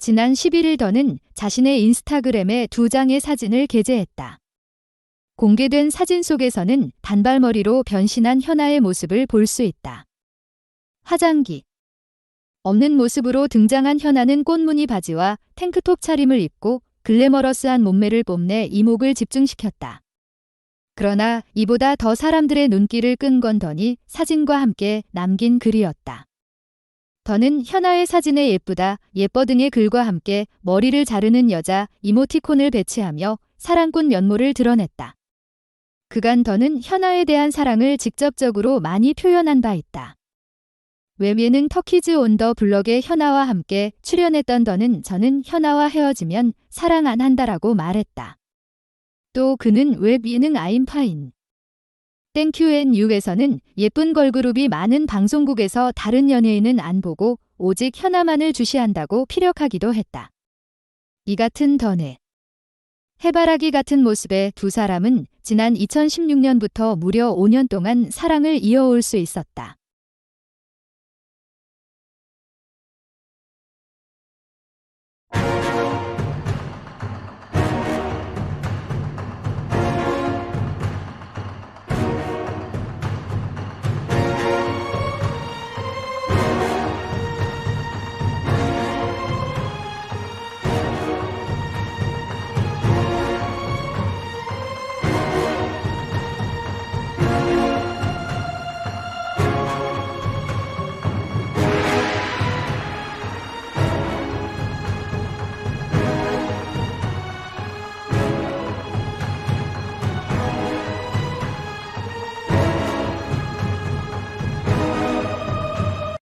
지난 11일 더는 자신의 인스타그램에 두 장의 사진을 게재했다. 공개된 사진 속에서는 단발머리로 변신한 현아의 모습을 볼 수 있다. 화장기. 없는 모습으로 등장한 현아는 꽃무늬 바지와 탱크톱 차림을 입고 글래머러스한 몸매를 뽐내 이목을 집중시켰다. 그러나 이보다 더 사람들의 눈길을 끈 건 더니 사진과 함께 남긴 글이었다. 더는 현아의 사진에 예쁘다, 예뻐 등의 글과 함께 머리를 자르는 여자 이모티콘을 배치하며 사랑꾼 면모를 드러냈다. 그간 더는 현아에 대한 사랑을 직접적으로 많이 표현한 바 있다. 웹예능 터키즈 온 더 블럭의 현아와 함께 출연했던 더는 저는 현아와 헤어지면 사랑 안 한다라고 말했다. 또 그는 웹 예능 아임파인 땡큐앤유에서는 예쁜 걸그룹이 많은 방송국에서 다른 연예인은 안 보고 오직 현아만을 주시한다고 피력하기도 했다. 이 같은 더네. 해바라기 같은 모습의 두 사람은 지난 2016년부터 무려 5년 동안 사랑을 이어올 수 있었다.